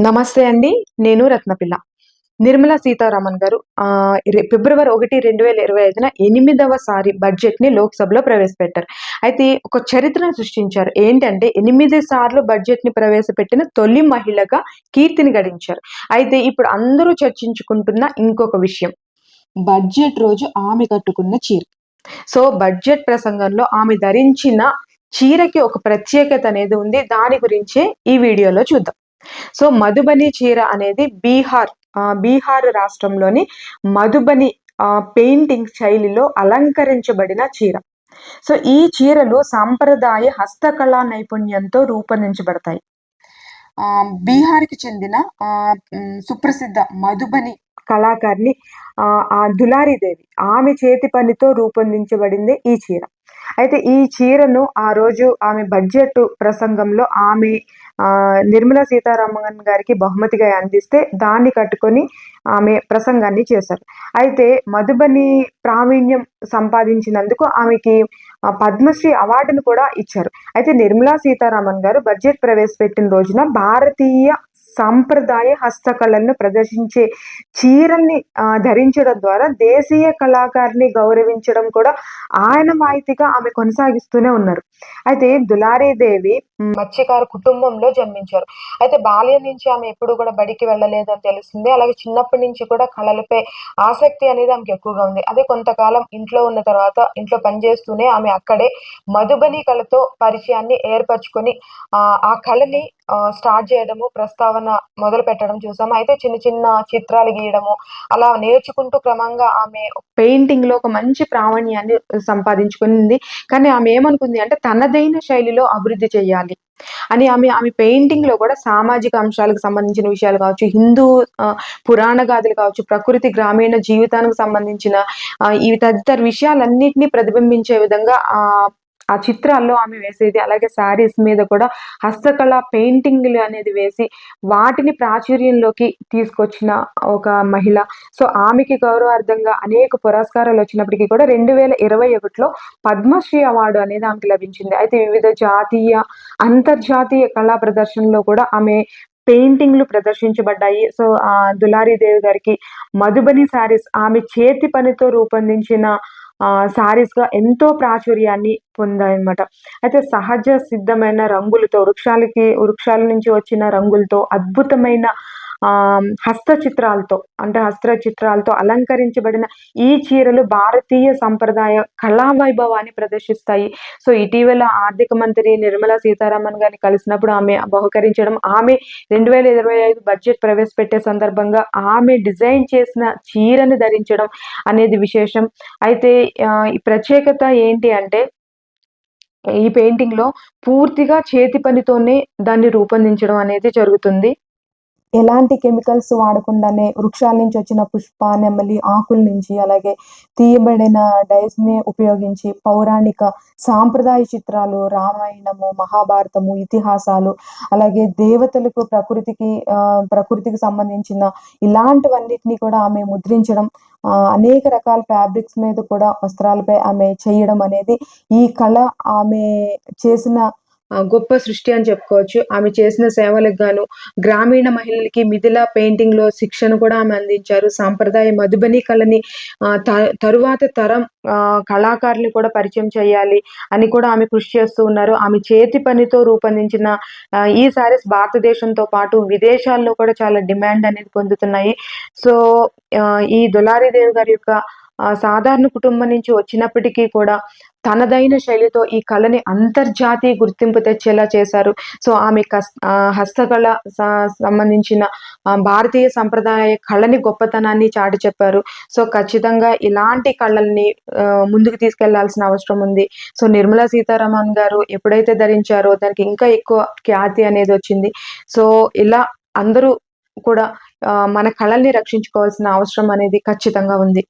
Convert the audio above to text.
నమస్తే అండి నేను రత్నపిల్ల. నిర్మలా సీతారామన్ గారు ఆ, ఫిబ్రవరి ఒకటి రెండు వేల ఇరవై ఐదున ఎనిమిదవ సారి బడ్జెట్ని లోక్సభలో ప్రవేశపెట్టారు. అయితే ఒక చరిత్రను సృష్టించారు. ఏంటంటే ఎనిమిది సార్లు బడ్జెట్ని ప్రవేశపెట్టిన తొలి మహిళగా కీర్తిని గడించారు. అయితే ఇప్పుడు అందరూ చర్చించుకుంటున్న ఇంకొక విషయం. బడ్జెట్ రోజు ఆమె కట్టుకున్న చీర. సో బడ్జెట్ ప్రసంగంలో ఆమె ధరించిన చీరకి ఒక ప్రత్యేకత అనేది ఉంది. దాని గురించే ఈ వీడియోలో చూద్దాం. సో మధుబని చీర అనేది బీహార్ బీహార్ రాష్ట్రంలోని మధుబని పెయింటింగ్ శైలిలో అలంకరించబడిన చీర. సో ఈ చీరలు సాంప్రదాయ హస్తకళా నైపుణ్యంతో రూపొందించబడతాయి. బీహార్కి చెందిన సుప్రసిద్ధ మధుబని కళాకారిణి ఆ, ఆ దులారీదేవి ఆమె చేతి పనితో రూపొందించబడింది ఈ చీర. అయితే ఈ చీరను ఆ రోజు ఆమె బడ్జెట్ ప్రసంగంలో ఆమె నిర్మలా సీతారామన్ గారికి బహుమతిగా అందిస్తే దాన్ని కట్టుకొని ఆమె ప్రసంగాన్ని చేశారు. అయితే మధుబని ప్రావీణ్యం సంపాదించినందుకు ఆమెకి పద్మశ్రీ అవార్డును కూడా ఇచ్చారు. అయితే నిర్మలా సీతారామన్ గారు బడ్జెట్ ప్రవేశపెట్టిన రోజున భారతీయ సాంప్రదాయ హస్తకళలను ప్రదర్శించే చీరల్ని ఆ, ధరించడం ద్వారా దేశీయ కళాకారిని గౌరవించడం కూడా ఆయన వాయితీగా ఆమె కొనసాగిస్తూనే ఉన్నారు. అయితే దులారీదేవి మత్స్యకార కుటుంబంలో జన్మించారు. అయితే బాల్యం నుంచి ఆమె ఎప్పుడు కూడా బడికి వెళ్ళలేదు అని తెలుస్తుంది. అలాగే చిన్నప్పటి నుంచి కూడా కళలపై ఆసక్తి అనేది ఆమెకి ఎక్కువగా ఉంది. అదే కొంతకాలం ఇంట్లో ఉన్న తర్వాత ఇంట్లో పనిచేస్తూనే ఆమె అక్కడే మధుబని కళతో పరిచయాన్ని ఏర్పరచుకొని ఆ, కళని స్టార్ట్ చేయడము ప్రస్తావన మొదలు పెట్టడం చూసాము. అయితే చిన్న చిన్న చిత్రాలు గీయడము అలా నేర్చుకుంటూ క్రమంగా ఆమె పెయింటింగ్లో ఒక మంచి ప్రావీణ్యాన్ని సంపాదించుకుంది కానీ ఆమె ఏమనుకుంది అంటే తనదైన శైలిలో అభివృద్ధి చేయాలి. అని ఆమె ఆమె పెయింటింగ్లో కూడా సామాజిక అంశాలకు సంబంధించిన విషయాలు కావచ్చు హిందూ పురాణ గాథలు కావచ్చు ప్రకృతి గ్రామీణ జీవితానికి సంబంధించిన ఈ తదితర విషయాలన్నింటినీ ప్రతిబింబించే విధంగా ఆ చిత్రాల్లో ఆమె వేసేది. అలాగే శారీస్ మీద కూడా హస్తకళ పెయింటింగ్లు అనేది వేసి వాటిని ప్రాచుర్యంలోకి తీసుకొచ్చిన ఒక మహిళ. సో ఆమెకి గౌరవార్థంగా అనేక పురస్కారాలు వచ్చినప్పటికీ కూడా రెండు వేల ఇరవై ఒకటిలో పద్మశ్రీ అవార్డు అనేది ఆమెకి లభించింది. అయితే వివిధ జాతీయ అంతర్జాతీయ కళా ప్రదర్శనలో కూడా ఆమె పెయింటింగ్లు ప్రదర్శించబడ్డాయి. సో ఆ దులారీదేవి గారికి మధుబని శారీస్ ఆమె చేతి పనితో రూపొందించిన ఆ సారీస్గా ఎంతో ప్రాచుర్యాన్ని పొందాయన్నమాట. అయితే సహజ సిద్ధమైన రంగులతో వృక్షాలకి వృక్షాల నుంచి వచ్చిన రంగులతో అద్భుతమైన ఆ హస్త చిత్రాలతో అంటే హస్త చిత్రాలతో అలంకరించబడిన ఈ చీరలు భారతీయ సంప్రదాయ కళా వైభవాన్ని ప్రదర్శిస్తాయి. సో ఇటీవల ఆర్థిక మంత్రి నిర్మలా సీతారామన్ గారిని కలిసినప్పుడు ఆమె బహుకరించడం ఆమె రెండు వేల ఇరవై ఐదు బడ్జెట్ ప్రవేశపెట్టే సందర్భంగా ఆమె డిజైన్ చేసిన చీరని ధరించడం అనేది విశేషం. అయితే ఈ ప్రత్యేకత ఏంటి అంటే ఈ పెయింటింగ్లో పూర్తిగా చేతి పనితోనే దాన్ని రూపొందించడం అనేది జరుగుతుంది. ఎలాంటి కెమికల్స్ వాడకుండానే వృక్షాల నుంచి వచ్చిన పుష్ప నెమలి ఆకుల నుంచి అలాగే తీయబడిన డైస్ని ఉపయోగించి పౌరాణిక సాంప్రదాయ చిత్రాలు రామాయణము మహాభారతము ఇతిహాసాలు అలాగే దేవతలకు ప్రకృతికి ప్రకృతికి సంబంధించిన ఇలాంటివన్నిటిని కూడా ఆమె ముద్రించడం అనేక రకాల ఫ్యాబ్రిక్స్ మీద కూడా వస్త్రాలపై ఆమె చేయడం అనేది ఈ కళ ఆమె చేసిన గొప్ప సృష్టి అని చెప్పుకోవచ్చు. ఆమె చేసిన సేవలకు గాను గ్రామీణ మహిళలకి మిథిల పెయింటింగ్లో శిక్షణ కూడా ఆమె అందించారు. సాంప్రదాయ మధుబని కళని త- తరువాత తరం కళాకారులు కూడా పరిచయం చేయాలి అని కూడా ఆమె కృషి చేస్తూ ఉన్నారు. ఆమె చేతి పనితో రూపొందించిన ఈ సారీస్ భారతదేశంతో పాటు విదేశాల్లో కూడా చాలా డిమాండ్ అనేది పొందుతున్నాయి. సో ఈ దులారీదేవి గారి యొక్క సాధారణ కుటుంబం నుంచి వచ్చినప్పటికీ కూడా తనదైన శైలితో ఈ కళని అంతర్జాతీయ గుర్తింపు తెచ్చేలా చేశారు. సో ఆమె కస్ ఆ, హస్తకళ సంబంధించిన భారతీయ సంప్రదాయ కళని గొప్పతనాన్ని చాటి చెప్పారు. సో ఖచ్చితంగా ఇలాంటి కళల్ని ముందుకు తీసుకెళ్ళాల్సిన అవసరం ఉంది. సో నిర్మలా సీతారామన్ గారు ఎప్పుడైతే ధరించారో దానికి ఇంకా ఎక్కువ ఖ్యాతి అనేది వచ్చింది. సో ఇలా అందరూ కూడా మన కళల్ని రక్షించుకోవాల్సిన అవసరం అనేది ఖచ్చితంగా ఉంది.